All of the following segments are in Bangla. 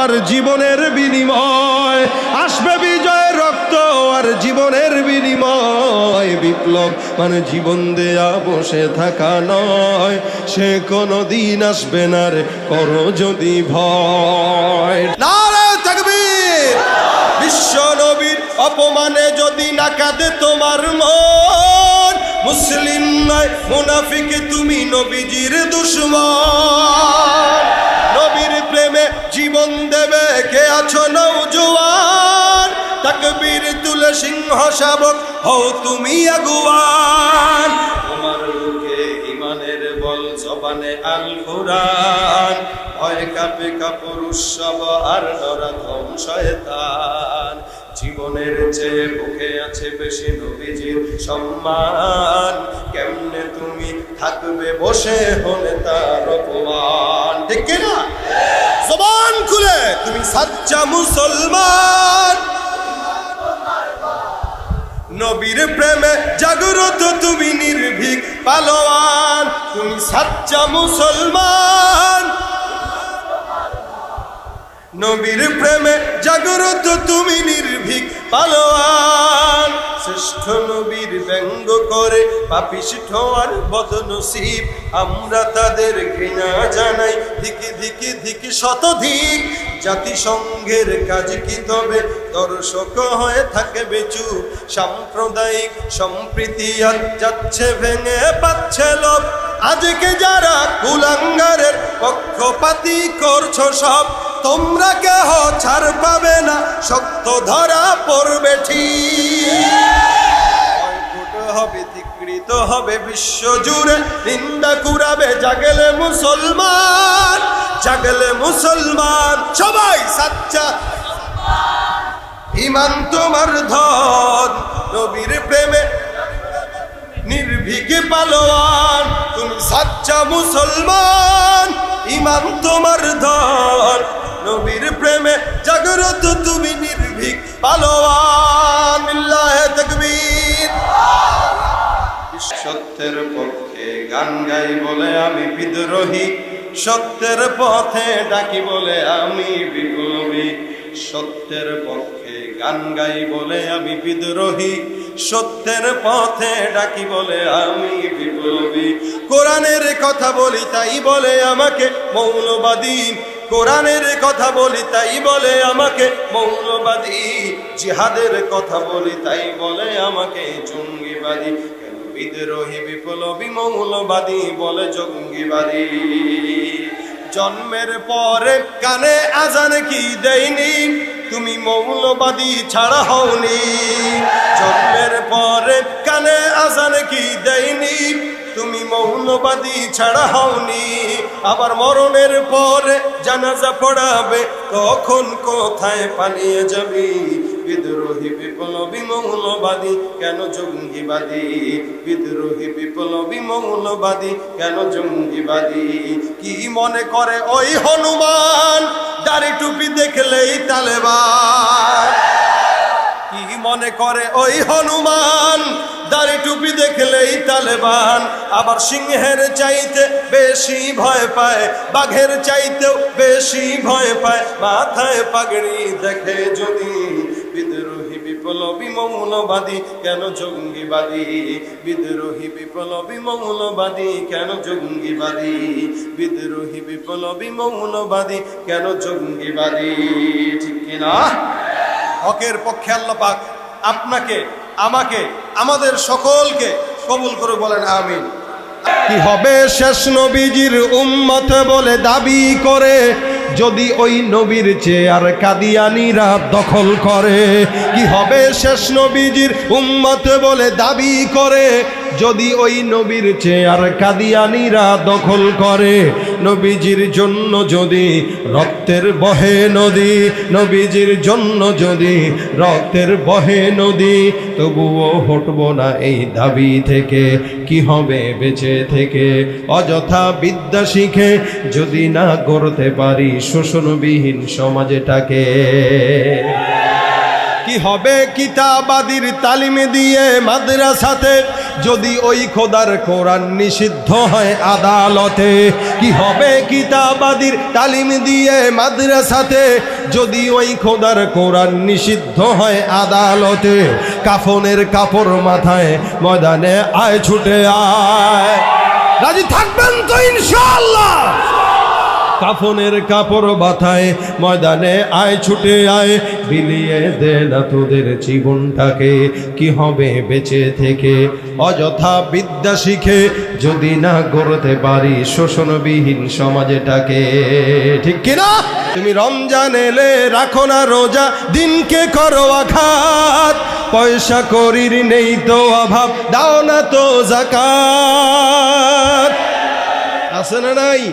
আর জীবনের বিনিময়। আসবে বিজয় রক্ত আর জীবনের বিনিময়। বিপ্লব মানে জীবন দেয়া, বসে থাকা নয়। সে কোনো দিন আসবে না রে, করো যদি ভয়। বিশ্ব অপমানে যদি না কাঁদে তোমার মন, মুসলিম নয়, মুনাফিকে তুমি নবীজির দুশ্মন। তাকবীর তুলে সিংহ শাবক, হও তুমি আগুয়ান। তোমার বুকে ইমানের বল জবানে আল কোরআন ভয় কাপে কাপড় উৎসব আর নরাধম শয়তান। জীবনের চেয়ে বুকে আছে বেশি নবীজির সম্মান। কেমনে তুমি থাকবে বসে হলে তার অপমান। ঠিক না জবান খুলে, তুমি সাচ্চা মুসলমান। নবীর প্রেমে জাগ্রত তুমি নির্ভীক পালোয়ান। তুমি সাচ্চা মুসলমান। নবীর প্রেমে জাগ্রত তুমি নির্ভীক পালোয়ান। শ্রেষ্ঠ নবীর ব্যঙ্গ করে পাপিষ্ঠ আর বদনসিব। আমরা তাদের ঘৃণা জানাই। দিকে দিকে দিকে শতধিক। জাতিসংঘের কাজ কি তবে? দর্শক হয়ে থাকে বেচু সাম্প্রদায়িক সম্প্রীতি আর যাচ্ছে ভেঙে পাচ্ছে লোক আজকে যারা কুলাঙ্গারের পক্ষপাতি করছ সব তোমরা কেহ ছাড় পাবে না, শক্ত ধরা পড়বে ঠিক। হবে, ধিকৃত হবে বিশ্ব জুড়ে, নিন্দা কুড়াবে জাগলে মুসলমান জাগলে মুসলমান। সবাই সাচ্চা। ইমান তোমার ধন, নবীর প্রেমে নির্ভীকে পালোয়ান। তুমি সাচ্চা মুসলমান, ইমান তোমার ধন নবীর প্রেমে জাগ্রত তুমি নির্ভীক, পালোয়ান ইল্লাহে তাকবীর। সত্যের পক্ষে গান গাই বলে আমি বিদ্রোহী, সত্যের পথে ডাকি বলে আমি বিপ্লবী। সত্যের পক্ষে গান গাই বলে আমি বিদ্রোহী, সত্যের পথে ডাকি বলে আমি বিপ্লবী। কোরআনের কথা বলি তাই বলে আমাকে মৌলবাদী। কোরআনের কথা বলি, তাই বলে আমাকে মৌলবাদী। জিহাদের কথা বলি, তাই বলে আমাকে জঙ্গিবাদী। বিদ্রোহী, বিপ্লবী, মৌলবাদী বলে জঙ্গিবাদী? জন্মের পরে কানে আজান কি দেয়নি? তুমি মৌলবাদী ছাড়া হওনি। জন্মের পরে কানে আজান কি দেয়নি? তুমি মৌলবাদী ছাড়া হওনি। আবার মরণের পরে জানাজা পড়াবে, তখন কোথায় পালিয়ে যাবি? বিদ্রোহী বিপ্লবী মৌলবাদী কেন জঙ্গিবাদী? বিদ্রোহী বিপ্লবী মৌলবাদী কেন জঙ্গিবাদী? কি মনে করে ওই হনুমান? দাড়ি টুপি দেখলেই তালেবান। মনে করে, ওই হনুমান, দাড়ি টুপি দেখলেই তালেবান। আবার সিংহের চাইতে বেশি ভয় পায়, বাঘের চাইতেও বেশি ভয় পায়। মাথায় পাগড়ি দেখে যদি বিদ্রোহী, বিপ্লবী, মৌলবাদী, কেন জঙ্গিবাদী? বিদ্রোহী, বিপ্লবী, মৌলবাদী, কেন জঙ্গিবাদী? বিদ্রোহী, বিপ্লবী, মৌলবাদী, কেন জঙ্গিবাদী? ঠিক কিনা? হকের পক্ষে আল্লাহ পাক আপনাকে, আমাকে, আমাদের সকলকে কবুল করে বলেন, আমিন। কি হবে শেষ নবীজির উম্মত বলে দাবি করে, যদি ওই নবীর চেয়ার কাদিয়ানিরা দখল করে? কি হবে শেষ নবীজির উম্মত বলে দাবি করে যদি ওই নবীর চেয়ার কাদিয়ানিরা দখল করে, নবীজির জন্য যদি রক্তের বহে নদী, নবীজির জন্য যদি রক্তের বহে নদী, তবুও হটব না এই দাবি থেকে। কি হবে বেঁচে থেকে? অযথা বিদ্যা শিখে যদি না করতে পারি শোষণবিহীন সমাজটাকে। কি হবে কিতাবাদির তালিম দিয়ে মাদ্রাসাতে যদি ওই খোদার কোরআন নিষিদ্ধ হয় আদালতে, কি হবে কিতাবাদির তালিম দিয়ে মাদ্রাসাতে? যদি ওই খোদার কোরআন নিষিদ্ধ হয় আদালতে, কাফনের কাপড় মাথায় ময়দানে আয় ছুটে আয়। রাজি থাকবেন তো ইনশাআল্লাহ। কাফনের কাপড় বাথায় ময়দানে আয়, ছুটে আয়, বিলিয়ে দে না তোদের জীবনটাকে। কি হবে বেঁচে থেকে? অযথা বিদ্যা শিখে যদি না গড়তে পারি শোষণবিহীন সমাজটাকে। ঠিক কিনা? তুমি রমজান এলে রাখো না রোজা, দিনকে করো আঘাত। পয়সা করির নেই তো অভাব, দাও না তো জাকাত। আছে না নাই?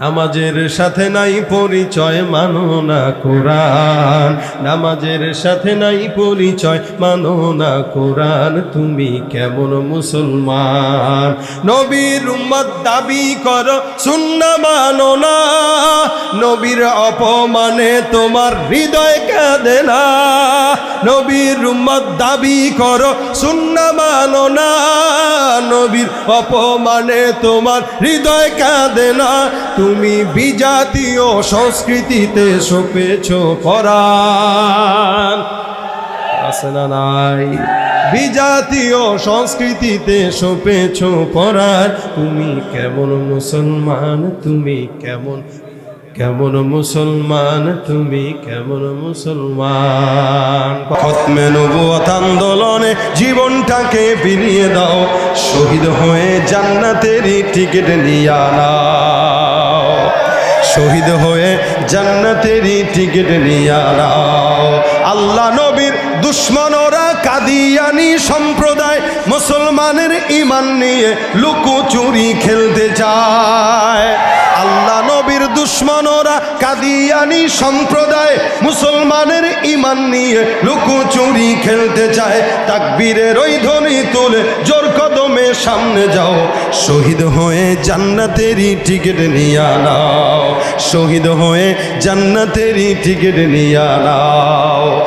নামাজের সাথে নাই পরিচয় মানো না কোরআন। নামাজের সাথে নাই পরিচয় মানো না কোরআন। তুমি কেমন মুসলমান? নবীর উম্মত দাবি করো, সুন্না মানো না। নবীর অপমানে তোমার হৃদয় কাঁদে না। নবীর উম্মত দাবি করো, সুন্না মানো না। নবীর অপমানে তোমার হৃদয় কাঁদে না। তুমি বিজাতীয় সংস্কৃতিতে সপেছ পরাণ। আছে না নাই? বিজাতীয় সংস্কৃতিতে সপেছ পরাণ। তুমি কেমন মুসলমান? তুমি কেমন কেমন মুসলমান? তুমি কেমন মুসলমান? খতমে নবুয়ত আন্দোলনে জীবনটাকে বিলিয়ে দাও। শহীদ হয়ে জান্নাতেরই টিকিট নিয়ে নাও শহীদ হয়ে জান্নাতেরই টিকিট নিয়ে নাও। আল্লাহ নবীর দুশ্মনরা কাদিয়ানি সম্প্রদায় মুসলমানের ইমান নিয়ে লুকোচুরি খেলতে চায়। আল্লাহ নবীর দুশ্মনরা কাদিয়ানি সম্প্রদায় মুসলমানের ইমান নিয়ে লুকোচুরি খেলতে চায়। তাকবীরের ওই ধ্বনি তুলে জোর কদমে সামনে যাও। শহীদ হয়ে জান্নাতেরই টিকিট নিয়ে নাও। শহীদ হয়ে জান্নাতেরই টিকিট নিয়ে নাও।